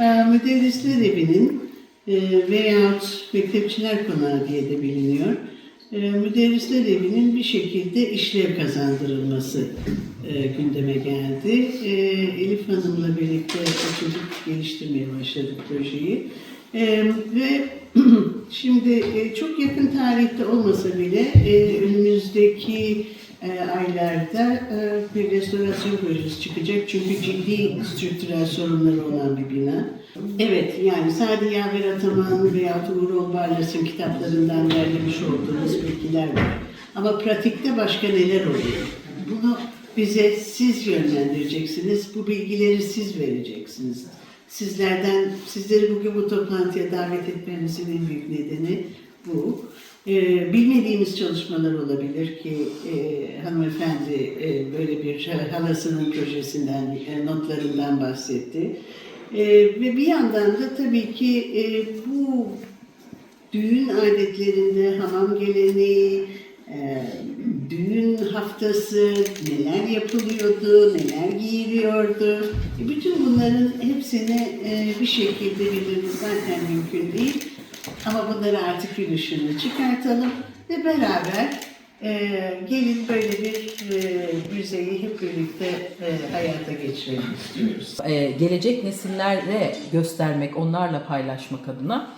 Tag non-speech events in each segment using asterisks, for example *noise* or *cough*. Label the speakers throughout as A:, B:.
A: Ee, Müderrisler Evi'nin e, veyahut Mektepçiler Konağı diye de biliniyor. E, Müderrisler Evi'nin bir şekilde işlev kazandırılması e, gündeme geldi. E, Elif Hanım'la birlikte çocuk geliştirmeye başladık projeyi. Ve *clears throat* şimdi e, çok yakın tarihte olmasa bile önümüzdeki e, aylarda e, bir restorasyon projesi çıkacak. Çünkü ciddi strüktürel sorunları olan bir bina. Evet, yani Sadi Yaver Ataman veya Uğur Olbarlas'ın kitaplarından derlemiş olduğumuz bilgiler var. Ama pratikte başka neler oluyor? Bunu bize siz yönlendireceksiniz, bu bilgileri siz vereceksiniz. Sizlerden, sizleri bugün bu toplantıya davet etmemizin en büyük nedeni bu. Ee, bilmediğimiz çalışmalar olabilir ki e, hanımefendi e, böyle bir halasının projesinden, e, notlarından bahsetti. E, ve bir yandan da tabii ki e, bu düğün adetlerinde hamam geleneği, e, düğün haftası neler yapılıyordu, neler giyiliyordu. E, bütün bunların hepsini e, bir şekilde bilmemiz zaten mümkün değil. Ama bunları artık gün ışığına çıkartalım ve beraber e, gelin böyle bir e, müzeyi hep birlikte e, hayata geçirelim istiyoruz.
B: Ee, gelecek nesillere göstermek, onlarla paylaşmak adına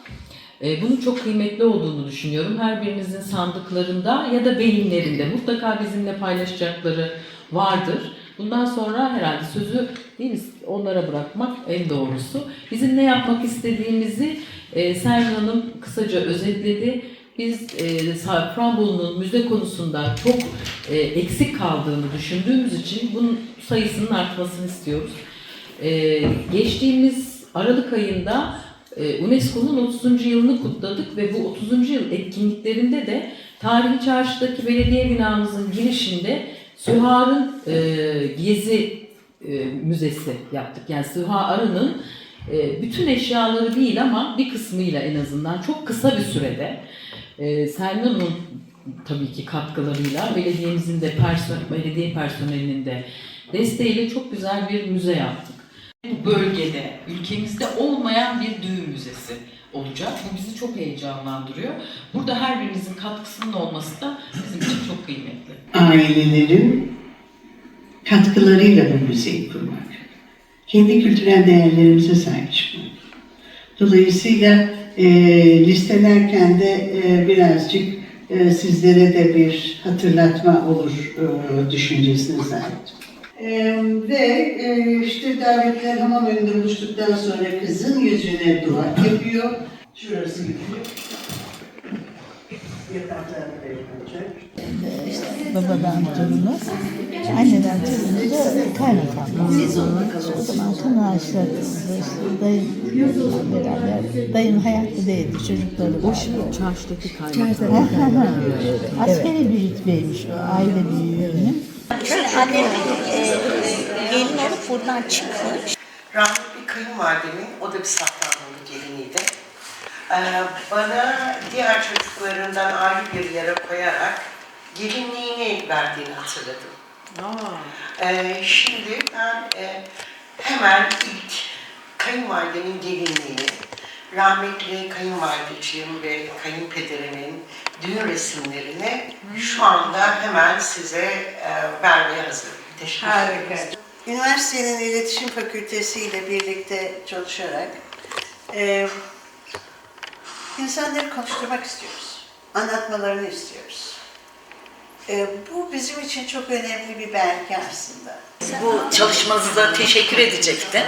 B: e, bunun çok kıymetli olduğunu düşünüyorum. Her birimizin sandıklarında ya da beyinlerinde mutlaka bizimle paylaşacakları vardır. Bundan sonra herhalde sözü değil mi, onlara bırakmak en doğrusu. Bizim ne yapmak istediğimizi e, Serhan Hanım kısaca özetledi. Biz e, Safranbolu'nun müze konusunda çok e, eksik kaldığını düşündüğümüz için bunun sayısının artmasını istiyoruz. E, geçtiğimiz Aralık ayında e, UNESCO'nun 30. yılını kutladık ve bu 30. yıl etkinliklerinde de Tarihi Çarşı'daki belediye binamızın girişinde Sühar'ın e, Gezi e, Müzesi yaptık. Yani Süha Arı'nın e, bütün eşyaları değil ama bir kısmıyla en azından çok kısa bir sürede e, Selman'ın tabii ki katkılarıyla belediyemizin de person belediye personelinin de desteğiyle çok güzel bir müze yaptık. Bu bölgede, ülkemizde olmayan bir düğün müzesi olacak. Bu bizi çok heyecanlandırıyor. Burada her birimizin katkısının olması da çok kıymetli.
A: ailelerin katkılarıyla bu müzeyi kurmak. Kendi kültürel değerlerimize sahip çıkmak. Dolayısıyla e, listelerken de e, birazcık e, sizlere de bir hatırlatma olur e, düşüncesine sahip. E, ve e, işte davetler hamam önünde buluştuktan sonra kızın yüzüne dua yapıyor. Şurası yapıyor.
C: Babadan torunu, anneden torunu da kaymakam. O zaman kan ağaçları dayım beraber, dayım hayatta değildi çocukları var.
B: Çarşıdaki
C: Askeri bir rütbeymiş o, aile büyüğünün.
D: İşte annem e, gelin olup buradan çıkmış.
E: Rahmetli kayınvalidemin, o da bir Safranbolu geliniydi. Ee, bana diğer çocuklarından ayrı bir yere koyarak gelinliğini verdiğini hatırladım. Ee, şimdi ben e, hemen ilk kayınvalidemin gelinliğini, rahmetli kayınvalideciğim ve kayınpederimin düğün resimlerini şu anda hemen size e, vermeye hazırım. Teşekkür ederim.
A: Üniversitenin İletişim Fakültesi ile birlikte çalışarak e, insanları konuşturmak istiyoruz. Anlatmalarını istiyoruz. E, bu bizim için çok önemli bir belge aslında.
F: bu çalışmanıza teşekkür edecektim.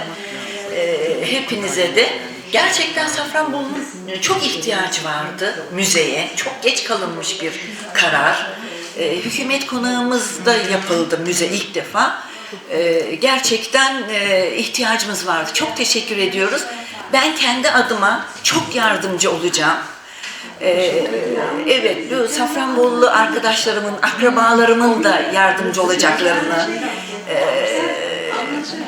F: Ee, hepinize de. Gerçekten Safranbolu'nun çok ihtiyacı vardı müzeye. Çok geç kalınmış bir karar. Ee, hükümet konağımızda yapıldı müze ilk defa. Ee, gerçekten e, ihtiyacımız vardı. Çok teşekkür ediyoruz. Ben kendi adıma çok yardımcı olacağım. Ee, evet, bu Safranbolulu arkadaşlarımın, akrabalarımın da yardımcı olacaklarını e,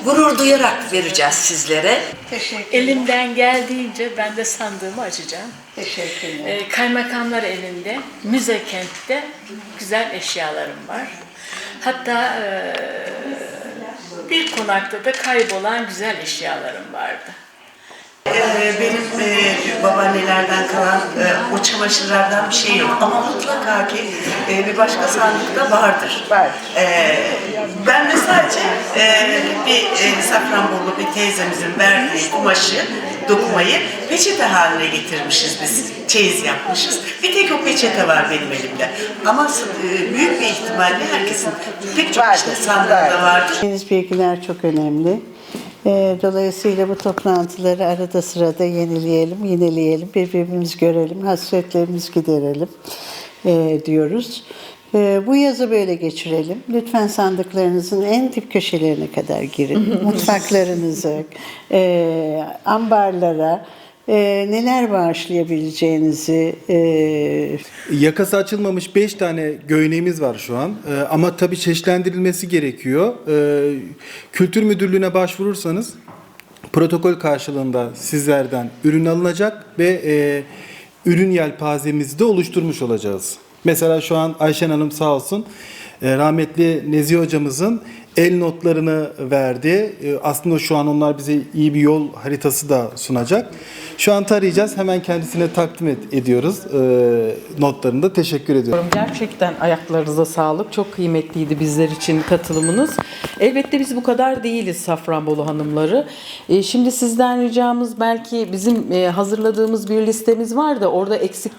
F: gurur duyarak vereceğiz sizlere.
A: Teşekkür,
G: Elimden geldiğince ben de sandığımı açacağım.
A: teşekkürler.
G: Ee, kaymakamlar elinde, müze kentte güzel eşyalarım var. Hatta e, bir konakta da kaybolan güzel eşyalarım vardı.
E: Benim e, babaannelerden kalan e, o çamaşırlardan bir şey yok. Ama mutlaka ki e, bir başka sandıkta vardır.
H: Var.
E: E, ben de sadece e, bir e, Safranbolu bir teyzemizin verdiği kumaşı, dokumayı peçete haline getirmişiz biz. Çeyiz yapmışız. Bir tek o peçete var benim elimde. Ama e, büyük bir ihtimalle herkesin pek çok işte sandığında vardır.
A: Deniz bilgiler çok önemli. Ee, Dolayısıyla bu toplantıları arada sırada yenileyelim, yenileyelim, birbirimizi görelim, hasretlerimizi giderelim ee, diyoruz. Ee, Bu yazı böyle geçirelim. Lütfen sandıklarınızın en dip köşelerine kadar girin. *laughs* Mutfaklarınızı, e, ambarlara, e, neler bağışlayabileceğinizi e,
I: Yakası açılmamış 5 tane göğneğimiz var şu an. Ee, ama tabii çeşitlendirilmesi gerekiyor. Ee, Kültür Müdürlüğü'ne başvurursanız protokol karşılığında sizlerden ürün alınacak ve e, ürün yelpazemizi de oluşturmuş olacağız. Mesela şu an Ayşen Hanım sağ olsun e, rahmetli Nezi hocamızın el notlarını verdi. E, aslında şu an onlar bize iyi bir yol haritası da sunacak. Şu an tarayacağız. Hemen kendisine takdim et- ediyoruz e, notlarını da. Teşekkür ediyorum.
B: Gerçekten ayaklarınıza sağlık. Çok kıymetliydi bizler için katılımınız. Elbette biz bu kadar değiliz Safranbolu hanımları. E, şimdi sizden ricamız belki bizim e, hazırladığımız bir listemiz var da orada eksik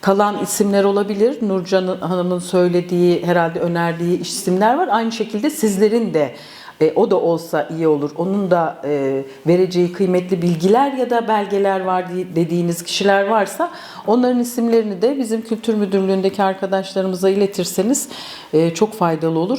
B: kalan isimler olabilir. Nurcan Hanım'ın söylediği, herhalde önerdiği isimler var. Aynı şekilde sizlerin de e, o da olsa iyi olur. Onun da e, vereceği kıymetli bilgiler ya da belgeler var dediğiniz kişiler varsa onların isimlerini de bizim Kültür Müdürlüğü'ndeki arkadaşlarımıza iletirseniz e, çok faydalı olur.